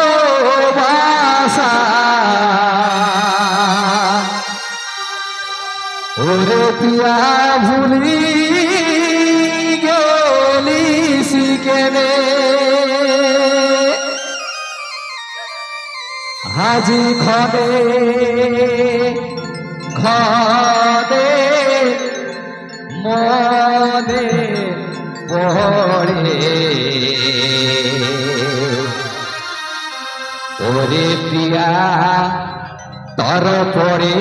ভালোবাসা। ওরে পিয়া ভুলি গেলিস কেনে? হাজি খদে খদে মনে পড়ে প্রিয়া তর পড়ে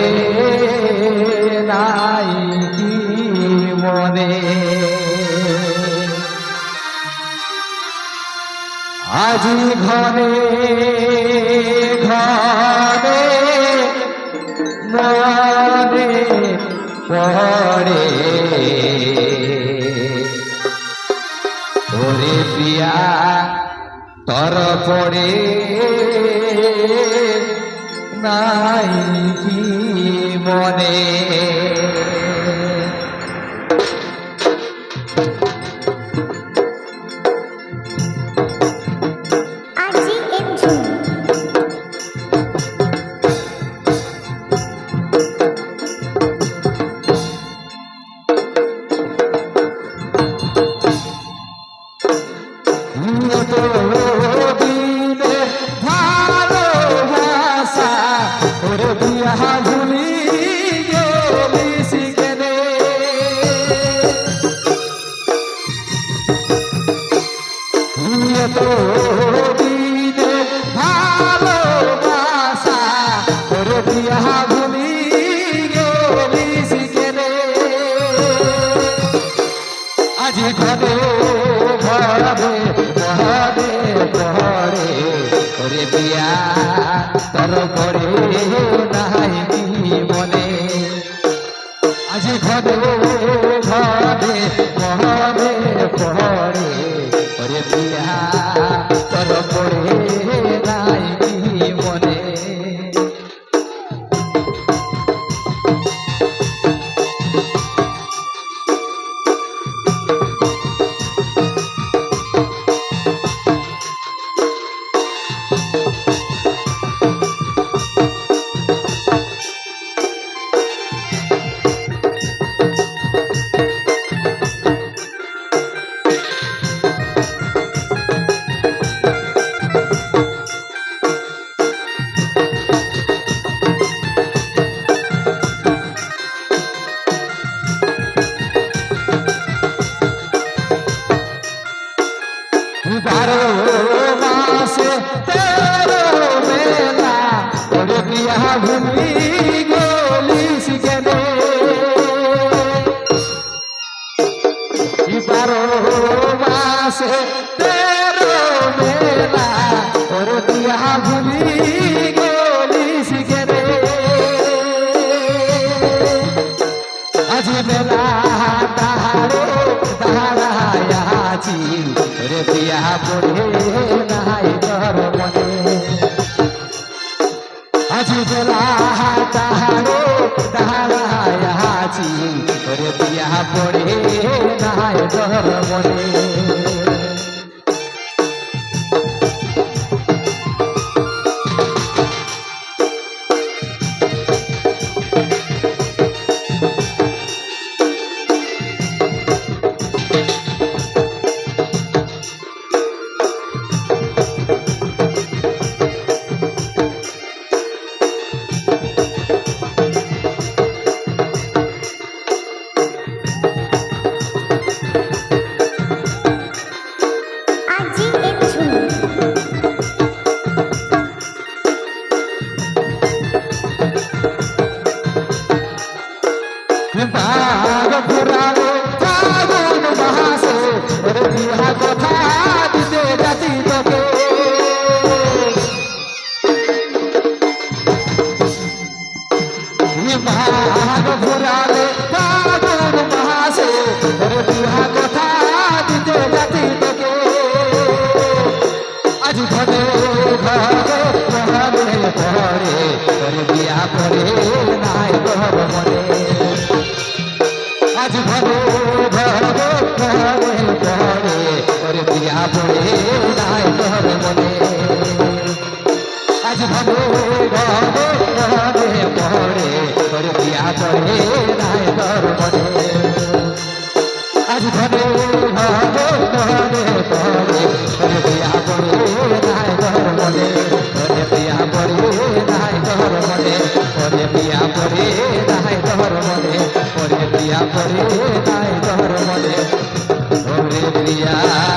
নাই কি মনে? আজি ঘরে ঘরে মনে পড়ে। ওরে প্রিয়া তর পড়ে নাই কি আজি ঘরে ঘরে ঘরে ঘরে মনে भैया